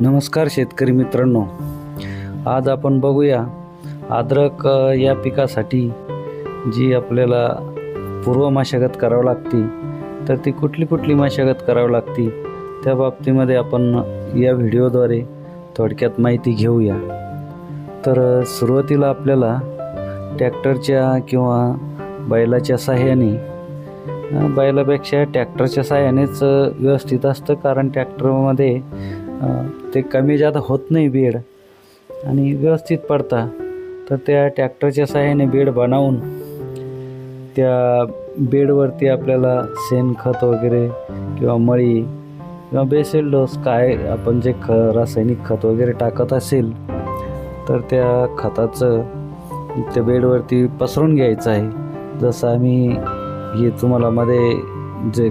नमस्कार शेतकरी मित्रांनो. आज आपण बघूया अद्रक या पिकासाठी जी आपल्याला पूर्व मशागत करावी लागते तर ती कुठली कुठली मशागत करावी लागते त्या बाबतीमध्ये आपण या व्हिडिओद्वारे थोडक्यात माहिती घेऊया. तर सुरुवातीला आपल्याला ट्रॅक्टरच्या किंवा बैलाच्या साह्याने बैलापेक्षा ट्रॅक्टरच्या साह्यानेच व्यवस्थित असतं कारण ट्रॅक्टरमध्ये ते कमी जादा होत नाही बेड. आणि व्यवस्थित पडता. तर त्या ट्रॅक्टरच्या साह्याने बेड बनवून त्या बेडवरती आपल्याला शेणखत वगैरे किंवा मळी किंवा बेसेल डोस काय आपण जे ख रासायनिक खत वगैरे टाकत असेल तर त्या खताचं त्या बेडवरती पसरून घ्यायचं आहे. जसं आम्ही हे तुम्हाला मध्ये जे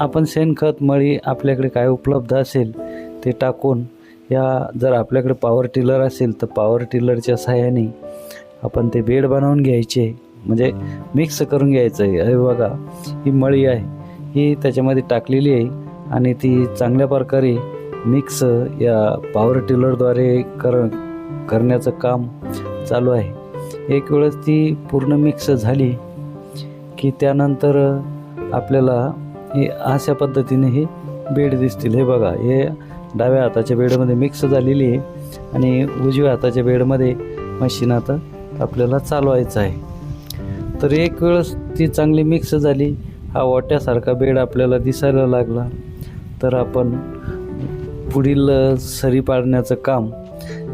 आपण शेणखत मळी आपल्याकडे काय उपलब्ध असेल ते टाकून या जर आपल्याकडे पॉवर टिलर असेल तर पॉवर टिलरच्या सहाय्याने आपण ते बेड बनवून घ्यायचे. म्हणजे मिक्स करून घ्यायचं. आहे अरे बघा ही मळी आहे. ही त्याच्यामध्ये टाकलेली आहे आणि ती चांगल्या प्रकारे मिक्स या पॉवर टिलरद्वारे कर करण्याचं काम चालू आहे. एक वेळेस ती पूर्ण मिक्स झाली की त्यानंतर आपल्याला हे अशा पद्धतीने ही बेड दिसतील. हे बघा हे डाव्या हाताच्या बेडमध्ये मिक्स झालेली आहे आणि उजव्या हाताच्या बेडमध्ये मशीन आता आपल्याला चालवायचं आहे. तर एक वेळेस ती चांगली मिक्स झाली हा वाट्यासारखा बेड आपल्याला दिसायला लागला. तर आपण पुढील सरी पाडण्याचं काम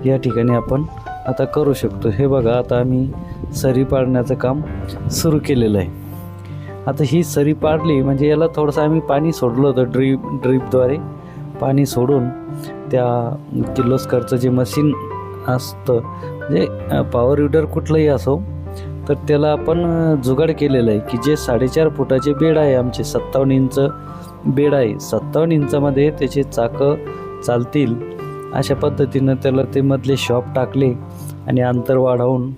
या ठिकाणी आपण आता करू शकतो. हे बघा आता आम्ही सरी पाडण्याचं काम सुरू केलेलं आहे. आता ही सरी पाडली म्हणजे याला थोडंसं आम्ही पाणी सोडलं होतं ड्रीप ड्रीपद्वारे पाणी सोडून त्या किर्लोस्करचं जे मशीन असतं म्हणजे पॉवर विडर कुठलंही असो तर त्याला आपण जुगाड केलेलं आहे की जे साडेचार फुटाचे बेड आहे आमचे सत्तावन्न इंच बेड आहे. सत्तावन्न इंचामध्ये त्याचे चाकं चालतील. अशा पद्धतीनं त्याला ते मधले शॉप टाकले आणि अंतर वाढवून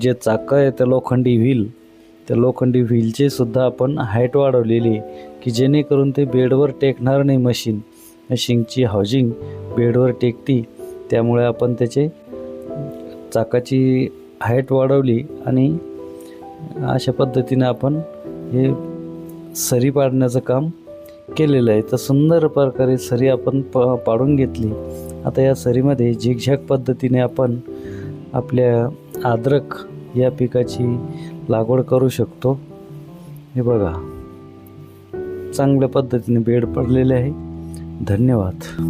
जे चाकं आहे त्या लोखंडी व्हील त्या लोखंडी व्हीलचे सुद्धा आपण हाईट वाढवलेली आहे की जेणेकरून ते बेडवर टेकणार नाही मशीन मशीनची हाऊजिंग बेडवर टेकती त्यामुळे आपण त्याचे चाकाची हाईट वाढवली आणि अशा पद्धतीने आपण हे सरी पाडण्याचं काम केलेलं आहे. तर सुंदर प्रकारे सरी आपण प पाडून घेतली. आता या सरीमध्ये झिगझॅग पद्धतीने आपण आपल्या आद्रक या पिकाची लागवड करू शकतो. हे बघा. चांगल्या पद्धतीने बेड पडलेले आहे. धन्यवाद.